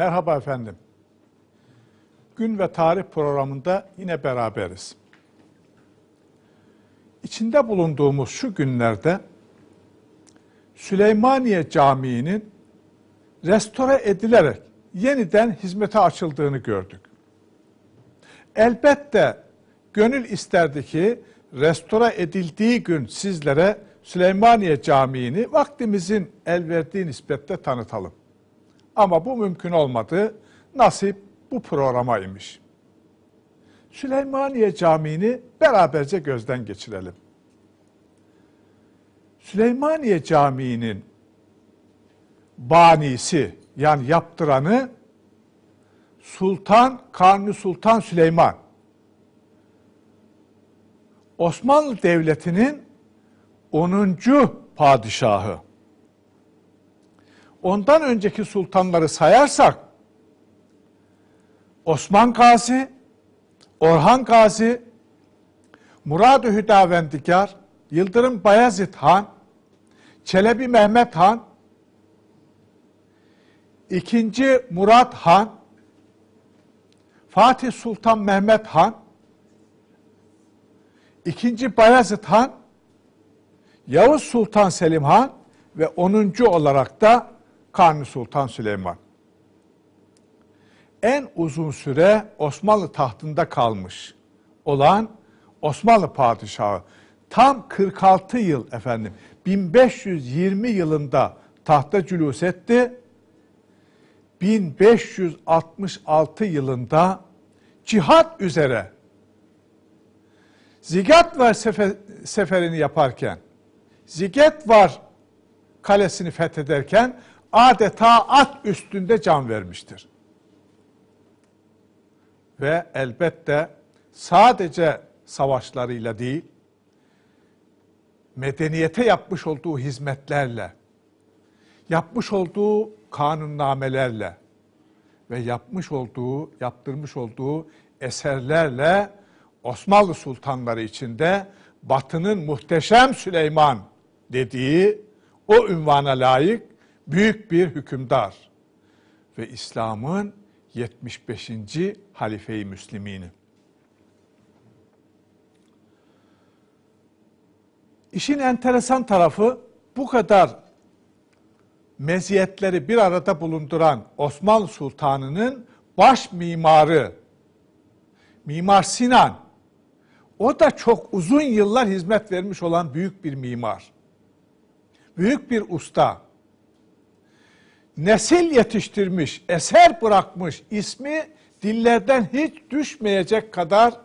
Merhaba efendim. Gün ve tarih programında yine beraberiz. İçinde bulunduğumuz şu günlerde Süleymaniye Camii'nin restore edilerek yeniden hizmete açıldığını gördük. Elbette gönül isterdi ki restore edildiği gün sizlere Süleymaniye Camii'ni vaktimizin el verdiği nispette tanıtalım. Ama bu mümkün olmadı. Nasip bu programaymış. Süleymaniye Camii'ni beraberce gözden geçirelim. Süleymaniye Camii'nin banisi yani yaptıranı Sultan Kanuni Sultan Süleyman. Osmanlı Devleti'nin 10. padişahı. Ondan önceki sultanları sayarsak Osman Gazi, Orhan Gazi, Murad-ı Hüdavendigar, Yıldırım Bayezid Han, Çelebi Mehmet Han, İkinci Murat Han, Fatih Sultan Mehmet Han, İkinci Bayezid Han, Yavuz Sultan Selim Han ve 10. olarak da Kanuni Sultan Süleyman. En uzun süre Osmanlı tahtında kalmış olan Osmanlı padişahı tam 46 yıl efendim 1520 yılında tahta cülus etti. 1566 yılında cihat üzere Zigat var sefer, seferini yaparken Ziget var kalesini fethederken adeta at üstünde can vermiştir. Ve elbette sadece savaşlarıyla değil, medeniyete yapmış olduğu hizmetlerle, yapmış olduğu kanunnamelerle ve yapmış olduğu, yaptırmış olduğu eserlerle Osmanlı sultanları içinde Batı'nın muhteşem Süleyman dediği o ünvana layık büyük bir hükümdar ve İslam'ın 75. halife-i müslimini. İşin enteresan tarafı bu kadar meziyetleri bir arada bulunduran Osmanlı Sultanı'nın baş mimarı Mimar Sinan o da çok uzun yıllar hizmet vermiş olan büyük bir mimar. Büyük bir usta. Nesil yetiştirmiş, eser bırakmış, ismi dillerden hiç düşmeyecek kadar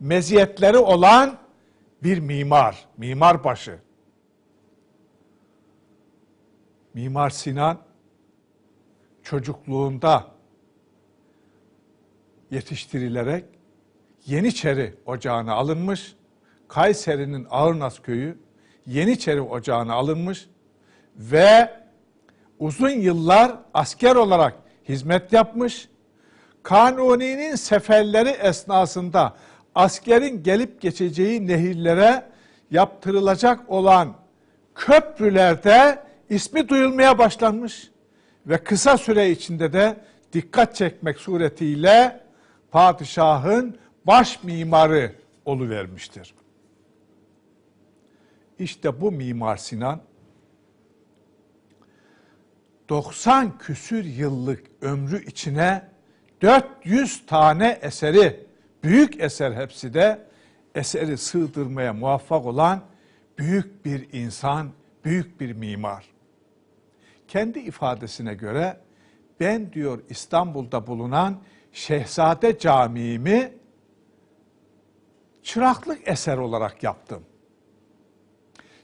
meziyetleri olan bir mimar, mimar başı. Mimar Sinan çocukluğunda yetiştirilerek Yeniçeri Ocağı'na alınmış. Kayseri'nin Ağırnaz köyü Yeniçeri Ocağı'na alınmış ve uzun yıllar asker olarak hizmet yapmış. Kanuni'nin seferleri esnasında askerin gelip geçeceği nehirlere yaptırılacak olan köprülerde ismi duyulmaya başlanmış ve kısa süre içinde de dikkat çekmek suretiyle padişahın baş mimarı oluvermiştir. İşte bu Mimar Sinan 90 küsür yıllık ömrü içine 400 tane eseri, büyük eser hepsi de eseri sığdırmaya muvaffak olan büyük bir insan, büyük bir mimar. Kendi ifadesine göre ben diyor İstanbul'da bulunan Şehzade Camii'mi çıraklık eser olarak yaptım.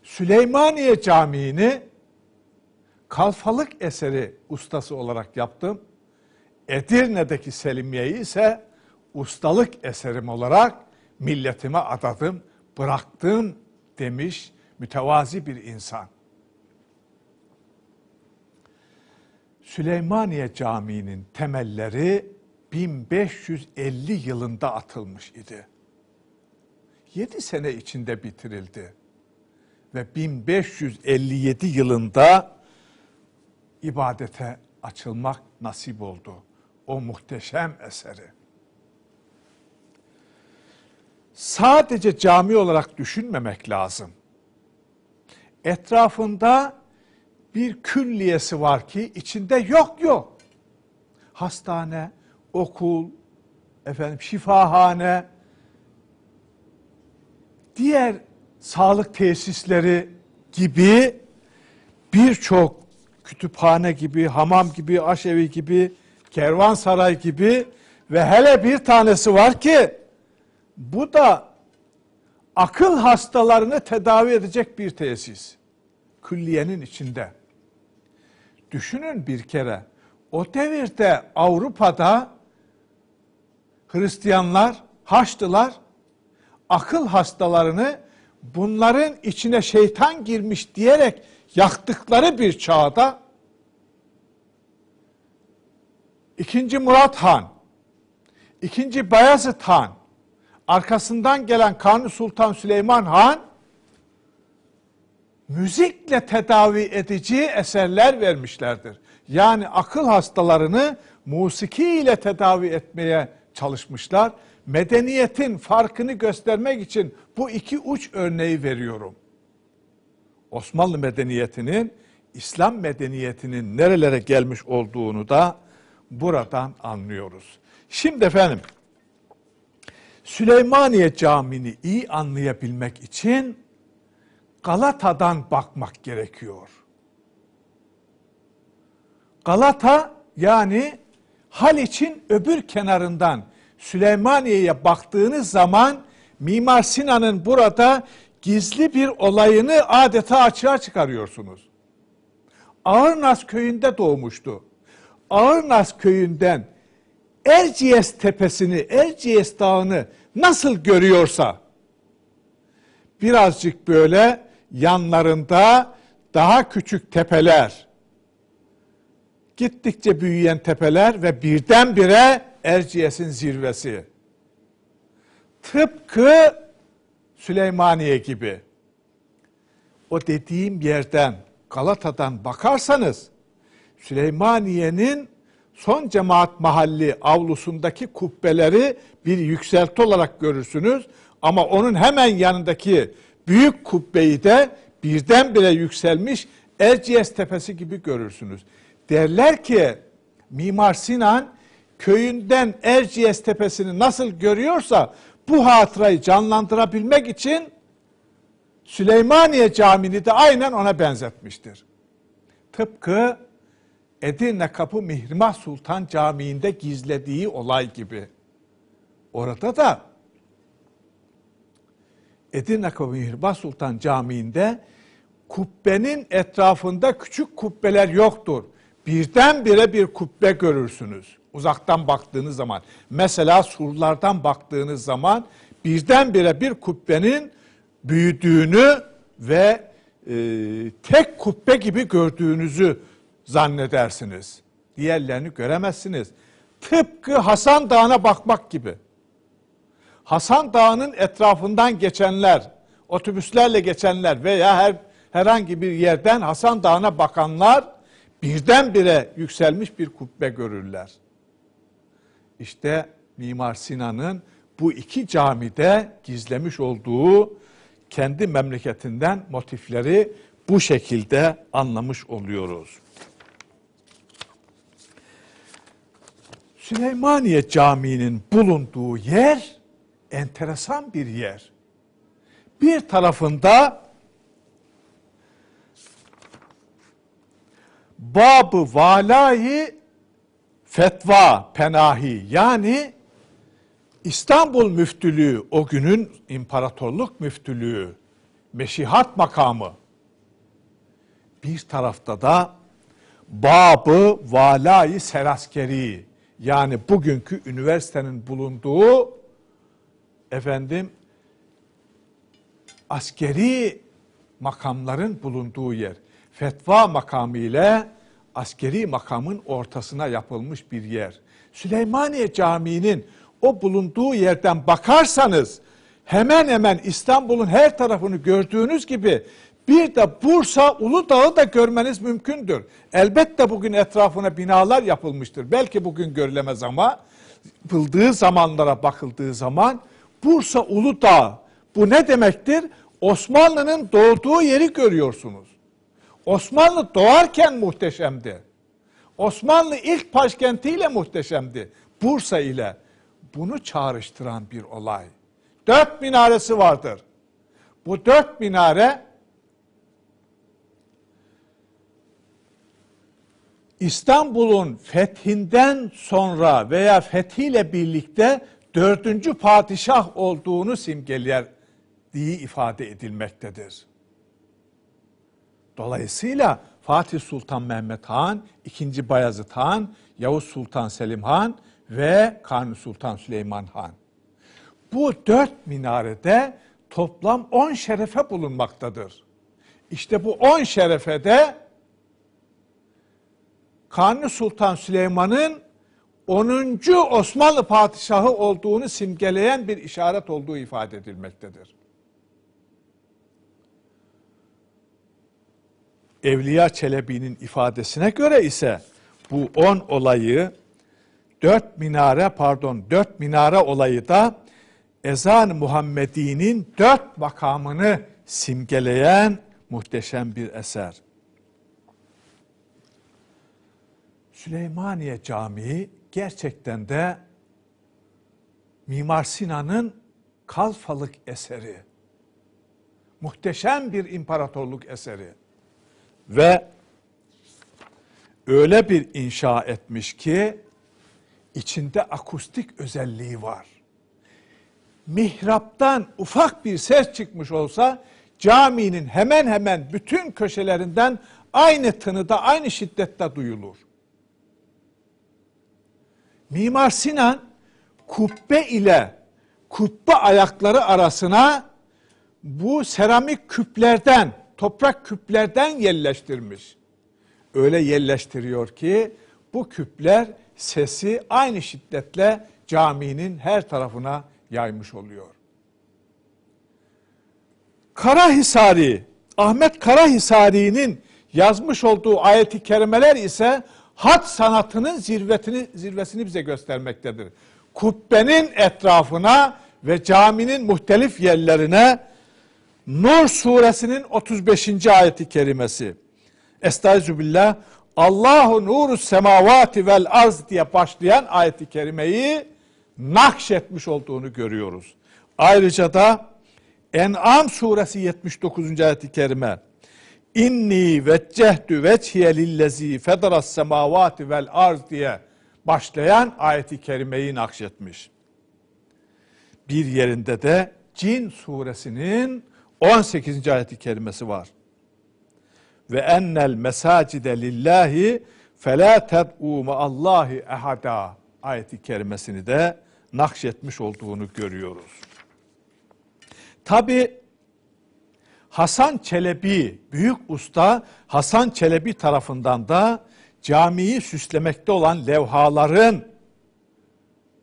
Süleymaniye Camii'ni kalfalık eseri ustası olarak yaptım. Edirne'deki Selimiye'yi ise ustalık eserim olarak milletime adadım, bıraktım demiş mütevazi bir insan. Süleymaniye Camii'nin temelleri 1550 yılında atılmış idi. 7 sene içinde bitirildi. Ve 1557 yılında ibadete açılmak nasip oldu. O muhteşem eseri. Sadece cami olarak düşünmemek lazım. Etrafında bir külliyesi var ki içinde yok yok. Hastane, okul, efendim şifahane, diğer sağlık tesisleri gibi birçok kütüphane gibi, hamam gibi, aşevi gibi, kervansaray gibi ve hele bir tanesi var ki bu da akıl hastalarını tedavi edecek bir tesis. Külliyenin içinde. Düşünün bir kere o devirde Avrupa'da Hristiyanlar, Haçlılar akıl hastalarını bunların içine şeytan girmiş diyerek yaktıkları bir çağda İkinci Murat Han, ikinci Bayezid Han, arkasından gelen Kanuni Sultan Süleyman Han müzikle tedavi edici eserler vermişlerdir. Yani akıl hastalarını musiki ile tedavi etmeye çalışmışlar. Medeniyetin farkını göstermek için bu iki uç örneği veriyorum. Osmanlı medeniyetinin İslam medeniyetinin nerelere gelmiş olduğunu da buradan anlıyoruz. Şimdi efendim Süleymaniye Camii'ni iyi anlayabilmek için Galata'dan bakmak gerekiyor. Galata yani Haliç'in öbür kenarından Süleymaniye'ye baktığınız zaman Mimar Sinan'ın burada gizli bir olayını adeta açığa çıkarıyorsunuz. Ağırnaz köyünde doğmuştu. Ağırnaz köyünden Erciyes tepesini, Erciyes dağını nasıl görüyorsa birazcık böyle yanlarında daha küçük tepeler, gittikçe büyüyen tepeler ve birdenbire Erciyes'in zirvesi. Tıpkı Süleymaniye gibi. O dediğim yerden, Galata'dan bakarsanız Süleymaniye'nin son cemaat mahalli avlusundaki kubbeleri bir yükselti olarak görürsünüz. Ama onun hemen yanındaki büyük kubbeyi de birdenbire yükselmiş Erciyes Tepesi gibi görürsünüz. Derler ki Mimar Sinan köyünden Erciyes Tepesi'ni nasıl görüyorsa bu hatırayı canlandırabilmek için Süleymaniye Camii'ni de aynen ona benzetmiştir. Tıpkı Edirne Kapı Mihrimah Sultan Camii'nde gizlediği olay gibi. Orada da Edirne Kapı Mihrimah Sultan Camii'nde kubbenin etrafında küçük kubbeler yoktur. Birdenbire bir kubbe görürsünüz uzaktan baktığınız zaman. Mesela surlardan baktığınız zaman birdenbire bir kubbenin büyüdüğünü ve e, tek kubbe gibi gördüğünüzü zannedersiniz. Diğerlerini göremezsiniz. Tıpkı Hasan Dağı'na bakmak gibi. Hasan Dağı'nın etrafından geçenler, otobüslerle geçenler veya her herhangi bir yerden Hasan Dağı'na bakanlar birdenbire yükselmiş bir kubbe görürler. İşte Mimar Sinan'ın bu iki camide gizlemiş olduğu kendi memleketinden motifleri bu şekilde anlamış oluyoruz. Süleymaniye Camii'nin bulunduğu yer enteresan bir yer. Bir tarafında Babı Valayı Fetva Penahi yani İstanbul müftülüğü o günün imparatorluk müftülüğü meşihat makamı bir tarafta da Babı Valayı Seraskeri yani bugünkü üniversitenin bulunduğu efendim askeri makamların bulunduğu yer. Fetva makamı ile askeri makamın ortasına yapılmış bir yer. Süleymaniye Camii'nin o bulunduğu yerden bakarsanız hemen hemen İstanbul'un her tarafını gördüğünüz gibi Bir de Bursa Uludağ'ı da görmeniz mümkündür. Elbette bugün etrafına binalar yapılmıştır. Belki bugün görülemez ama yapıldığı zamanlara bakıldığı zaman Bursa Uludağ bu ne demektir? Osmanlı'nın doğduğu yeri görüyorsunuz. Osmanlı doğarken muhteşemdi. Osmanlı ilk başkentiyle muhteşemdi. Bursa ile. Bunu çağrıştıran bir olay. Dört minaresi vardır. Bu dört minare İstanbul'un fethinden sonra veya fethiyle birlikte dördüncü padişah olduğunu simgeler diye ifade edilmektedir. Dolayısıyla Fatih Sultan Mehmet Han, 2. Bayezid Han, Yavuz Sultan Selim Han ve Kanuni Sultan Süleyman Han. Bu dört minarede toplam 10 şerefe bulunmaktadır. İşte bu 10 şerefede Kanuni Sultan Süleyman'ın 10. Osmanlı padişahı olduğunu simgeleyen bir işaret olduğu ifade edilmektedir. Evliya Çelebi'nin ifadesine göre ise bu 10 olayı 4 minare pardon 4 minare olayı da ezan Muhammedi'nin dört makamını simgeleyen muhteşem bir eser. Süleymaniye Camii gerçekten de Mimar Sinan'ın kalfalık eseri. Muhteşem bir imparatorluk eseri. Ve öyle bir inşa etmiş ki içinde akustik özelliği var. Mihraptan ufak bir ses çıkmış olsa caminin hemen hemen bütün köşelerinden aynı tınıda, aynı şiddette duyulur. Mimar Sinan kubbe ile kubbe ayakları arasına bu seramik küplerden, toprak küplerden yerleştirmiş. Öyle yerleştiriyor ki bu küpler sesi aynı şiddetle caminin her tarafına yaymış oluyor. Karahisari, Ahmet Karahisari'nin yazmış olduğu ayeti kerimeler ise hat sanatının zirvetini, zirvesini bize göstermektedir. Kubbenin etrafına ve caminin muhtelif yerlerine Nur suresinin 35. ayeti kerimesi. Estağfirullah. Allahu nuru semavati vel arz diye başlayan ayeti kerimeyi nakşetmiş olduğunu görüyoruz. Ayrıca da En'am suresi 79. ayeti kerime. İnni veccehtu vecihe lillezi federas semavati vel arz diye başlayan ayeti kerimeyi nakşetmiş. Bir yerinde de Cin suresinin 18. ayeti kerimesi var. Ve ennel mesacide lillahi felâ ted'û Allahi ehada ayeti kerimesini de nakşetmiş olduğunu görüyoruz. Tabi Hasan Çelebi, büyük usta Hasan Çelebi tarafından da camiyi süslemekte olan levhaların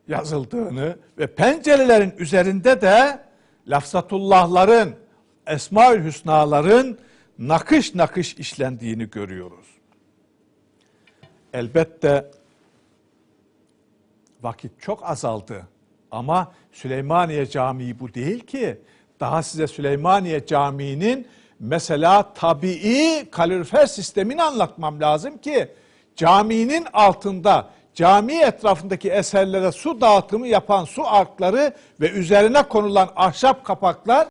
yazıldığını ve pencerelerin üzerinde de lafzatullahların, esmaül hüsnaların nakış nakış işlendiğini görüyoruz. Elbette vakit çok azaldı ama Süleymaniye Camii bu değil ki. Daha size Süleymaniye Camii'nin mesela tabii kalorifer sistemini anlatmam lazım ki caminin altında cami etrafındaki eserlere su dağıtımı yapan su arkları ve üzerine konulan ahşap kapaklar